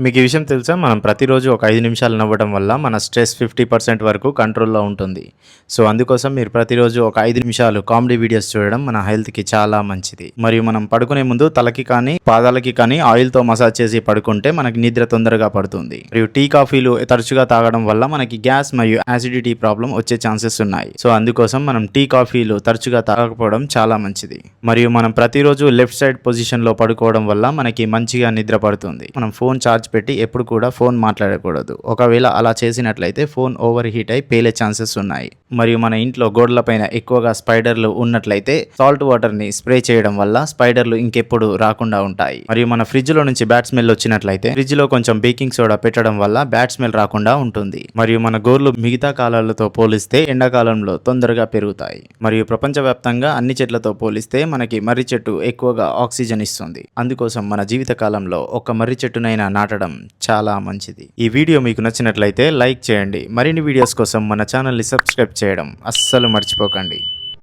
మీకు ఈ విషయం తెలుసా? మనం ప్రతిరోజు ఒక ఐదు నిమిషాలు నవ్వడం వల్ల మన స్ట్రెస్ ఫిఫ్టీ పర్సెంట్ వరకు కంట్రోల్లో ఉంటుంది. సో అందుకోసం మీరు ప్రతిరోజు ఒక ఐదు నిమిషాలు కామెడీ వీడియోస్ చూడడం మన హెల్త్కి చాలా మంచిది. మరియు మనం పడుకునే ముందు తలకి కానీ పాదాలకి కానీ ఆయిల్తో మసాజ్ చేసి పడుకుంటే మనకి నిద్ర తొందరగా పడుతుంది. మరియు టీ కాఫీలు తరచుగా తాగడం వల్ల మనకి గ్యాస్ మరియు యాసిడిటీ ప్రాబ్లం వచ్చే ఛాన్సెస్ ఉన్నాయి. సో అందుకోసం మనం టీ కాఫీలు తరచుగా తాగకపోవడం చాలా మంచిది. మరియు మనం ప్రతిరోజు లెఫ్ట్ సైడ్ పొజిషన్లో పడుకోవడం వల్ల మనకి మంచిగా నిద్ర పడుతుంది. మనం ఫోన్ ఛార్జ్ పెట్టి ఎప్పుడు కూడా ఫోన్ మాట్లాడకూడదు. ఒకవేళ అలా చేసినట్లయితే ఫోన్ ఓవర్ హీట్ అయి పేలే ఛాన్సెస్ ఉన్నాయి. మరియు మన ఇంట్లో గోడలపైన ఎక్కువగా స్పైడర్లు ఉన్నట్లయితే సాల్ట్ వాటర్ని స్ప్రే చేయడం వల్ల స్పైడర్లు ఇంకెప్పుడు రాకుండా ఉంటాయి. మరియు మన ఫ్రిడ్జ్లో నుంచి బ్యాట్ స్మెల్ వచ్చినట్లయితే ఫ్రిడ్జ్లో కొంచెం బేకింగ్ సోడా పెట్టడం వల్ల బ్యాట్ స్మెల్ రాకుండా ఉంటుంది. మరియు మన గోర్లు మిగతా కాలాలతో పోలిస్తే ఎండాకాలంలో తొందరగా పెరుగుతాయి. మరియు ప్రపంచవ్యాప్తంగా అన్ని చెట్లతో పోలిస్తే మనకి మర్రి చెట్టు ఎక్కువగా ఆక్సిజన్ ఇస్తుంది. అందుకోసం మన జీవిత కాలంలో ఒక మర్రి చెట్టునైనా నాట నాటడం చాలా మంచిది. ఈ వీడియో మీకు నచ్చినట్లయితే లైక్ చేయండి. మరిన్ని వీడియోస్ కోసం మన ఛానల్ని సబ్స్క్రైబ్ చేయడం అస్సలు మర్చిపోకండి.